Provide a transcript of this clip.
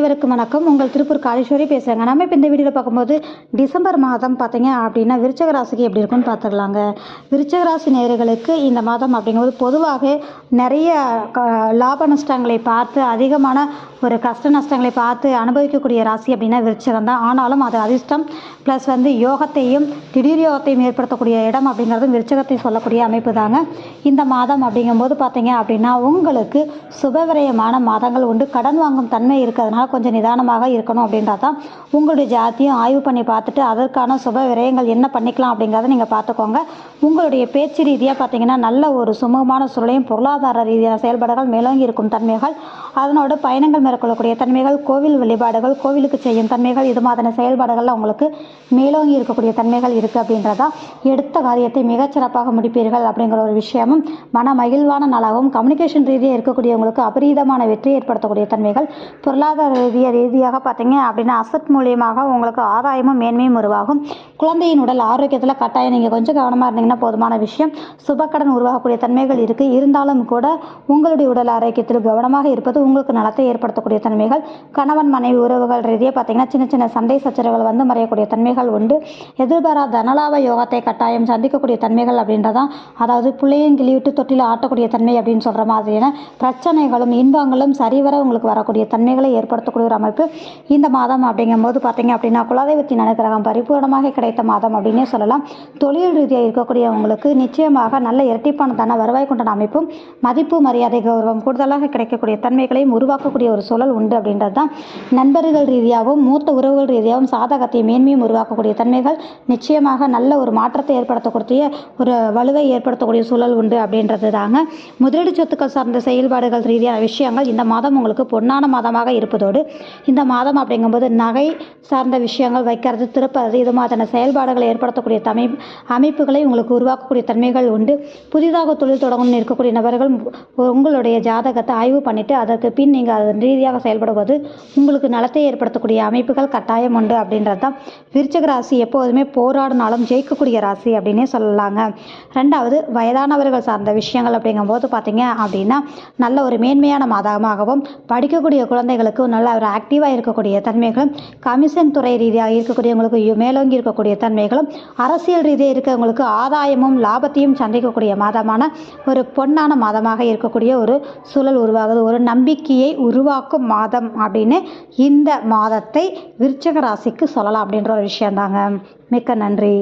அனைவருக்கும் வணக்கம். உங்கள் திருப்பூர் காளீஸ்வரி பேசுகிறேங்க நம்ம இப்போ இந்த வீடியோவில் பார்க்கும்போது டிசம்பர் மாதம் பார்த்தீங்க அப்படின்னா விருச்சக ராசிக்கு எப்படி இருக்குன்னு பார்த்துடலாங்க விருச்சக ராசி நேர்களுக்கு இந்த மாதம் அப்படிங்கும்போது பொதுவாக நிறைய க லாப நஷ்டங்களை பார்த்து அதிகமான ஒரு கஷ்ட நஷ்டங்களை பார்த்து அனுபவிக்கக்கூடிய ராசி அப்படின்னா விருச்சகம் தான். ஆனாலும் அது அதிர்ஷ்டம் ப்ளஸ் வந்து யோகத்தையும் திடீர் யோகத்தையும் ஏற்படுத்தக்கூடிய இடம் அப்படிங்கிறது விருச்சகத்தை சொல்லக்கூடிய அமைப்பு தாங்க. இந்த மாதம் அப்படிங்கும்போது பார்த்தீங்க அப்படின்னா உங்களுக்கு சுபவிரயமான மாதங்கள் உண்டு. கடன் வாங்கும் தன்மை இருக்கிறதுனால கொஞ்சம் நிதானமாக இருக்கணும் அப்படின்றது தான் உங்களுடைய ஜாத்தியும் ஆய்வு பண்ணி பார்த்துட்டு அதற்கான சுப விரயங்கள் என்ன பண்ணிக்கலாம் அப்படிங்கிறத நீங்கள் பார்த்துக்கோங்க. உங்களுடைய பேச்சு ரீதியாக பார்த்தீங்கன்னா நல்ல ஒரு சுமூகமான சூழலையும் பொருளாதார ரீதியான செயல்பாடுகள் மேலோங்கி இருக்கும் தன்மைகள். அதனோட பயணங்கள் மேற்கொள்ளக்கூடிய தன்மைகள் கோவில் வழிபாடுகள் கோவிலுக்கு செய்யும் தன்மைகள் இது மாதிரியான செயல்பாடுகள்லாம் உங்களுக்கு மேலோங்கி இருக்கக்கூடிய தன்மைகள் இருக்குது அப்படின்றதா எடுத்த காரியத்தை மிகச்சிறப்பாக முடிப்பீர்கள் அப்படிங்கிற ஒரு விஷயமும் மன மகிழ்வான நாளாகவும் கம்யூனிகேஷன் ரீதியாக இருக்கக்கூடியவங்களுக்கு அபரீதமான வெற்றி ஏற்படுத்தக்கூடிய தன்மைகள். பொருளாதார ரீதியாக ரீதியாக பார்த்தீங்க அப்படின்னா அசட் மூலியமாக உங்களுக்கு ஆதாயமும் மேன்மையும் உருவாகும். குழந்தையின் உடல் ஆரோக்கியத்தில் கட்டாயம் நீங்கள் கொஞ்சம் கவனமாக இருந்தீங்கன்னா போதுமான விஷயம். சுபக்கடன் உருவாகக்கூடிய தன்மைகள் இருக்குது இருந்தாலும் கூட உங்களுடைய உடல் ஆரோக்கியத்தில் கவனமாக இருப்பது உங்களுக்கு நலத்தை ஏற்படுத்தக்கூடிய தன்மைகள். கணவன் மனைவி உறவுகள் ரீதியாக பார்த்தீங்கன்னா சின்ன சின்ன சண்டை சச்சரவுகள் வந்து மறையக்கூடிய தன்மைகள் உண்டு. எதிர்பாரா தனலாப யோகத்தை கட்டாயம் சந்திக்கக்கூடிய தன்மைகள் அப்படின்றதான். அதாவது பிள்ளையும் கிளிவிட்டு தொட்டில் ஆட்டக்கூடிய தன்மை அப்படின்னு சொல்கிற மாதிரியான பிரச்சனைகளும் இன்பங்களும் சரிவர உங்களுக்கு வரக்கூடிய தன்மைகளை ஏற்படுத்தக்கூடிய ஒரு அமைப்பு. இந்த மாதம் அப்படிங்கும்போது பார்த்தீங்க அப்படின்னா குலதெய்வத்தின் அனுகிரகம் பரிபூர்ணமாக கிடைத்த மாதம் அப்படின்னே சொல்லலாம். தொழில் ரீதியாக இருக்கக்கூடிய இருக்கக்கூடியவங்களுக்கு நிச்சயமாக நல்ல இரட்டிப்பானதான வருவாய் கொண்ட அமைப்பும் மதிப்பு மரியாதை கௌரவம் கூடுதலாக கிடைக்கக்கூடிய தன்மைகளையும் உருவாக்கக்கூடிய ஒரு சூழல் உண்டு அப்படின்றது தான். நண்பர்கள் ரீதியாகவும் மூத்த உறவுகள் ரீதியாகவும் சாதகத்தையும் மேன்மையும் உருவாக்கக்கூடிய தன்மைகள் நிச்சயமாக நல்ல ஒரு மாற்றத்தை ஏற்படுத்தக்கூடிய ஒரு வலுவை ஏற்படுத்தக்கூடிய சூழல் உண்டு அப்படின்றது தாங்க. முதலீடு சொத்துக்கள் சார்ந்த செயல்பாடுகள் ரீதியான விஷயங்கள் இந்த மாதம் உங்களுக்கு பொன்னான மாதமாக இருப்பதோடு இந்த மாதம் அப்படிங்கும்போது நகை சார்ந்த விஷயங்கள் வைக்கிறது திருப்பது இது மாதிரியான செயல்பாடுகளை ஏற்படுத்தக்கூடிய தமை அமைப்புகளை உங்களுக்கு உருவாக்கக்கூடிய தன்மைகள் உண்டு. புதிதாக தொழில் தொடங்கணும்னு இருக்கக்கூடிய நபர்கள் உங்களுடைய ஜாதகத்தை ஆய்வு பண்ணிவிட்டு அதற்கு பின் நீங்கள் அதன் ரீதியாக செயல்படுவது உங்களுக்கு நலத்தை ஏற்படுத்தக்கூடிய அமைப்புகள் கட்டாயம் உண்டு அப்படின்றது தான் விருச்சக ராசி எப்போதுமே போராடினாலும் ஜெயிக்கக்கூடிய ராசி அப்படின்னே சொல்லலாங்க. ரெண்டாவது வயதானவர்கள் சார்ந்த விஷயங்கள் அப்படிங்கும்போது பார்த்தீங்க அப்படின்னா நல்ல ஒரு மேன்மையான மாதமாகவும் படிக்கக்கூடிய குழந்தைகளுக்கு நல்ல ஒரு ஆக்டிவாக இருக்கக்கூடிய தன்மைகளும் கமிஷன் துறை ரீதியாக இருக்கக்கூடியவங்களுக்கு மேலோங்கி இருக்கக்கூடிய தன்மைகளும் அரசியல் ரீதியாக இருக்கவங்களுக்கு ஆதாயமும் லாபத்தையும் சந்திக்கக்கூடிய மாதமான ஒரு பொன்னான மாதமாக இருக்கக்கூடிய ஒரு சூழல் உருவாகுது. ஒரு நம்பிக்கையை உருவாக்கும் மாதம் அப்படின்னு இந்த மாதத்தை விருச்சக ராசிக்கு சொல்லலாம் அப்படின்ற ஒரு விஷயந்தாங்க மிக்க நன்றி.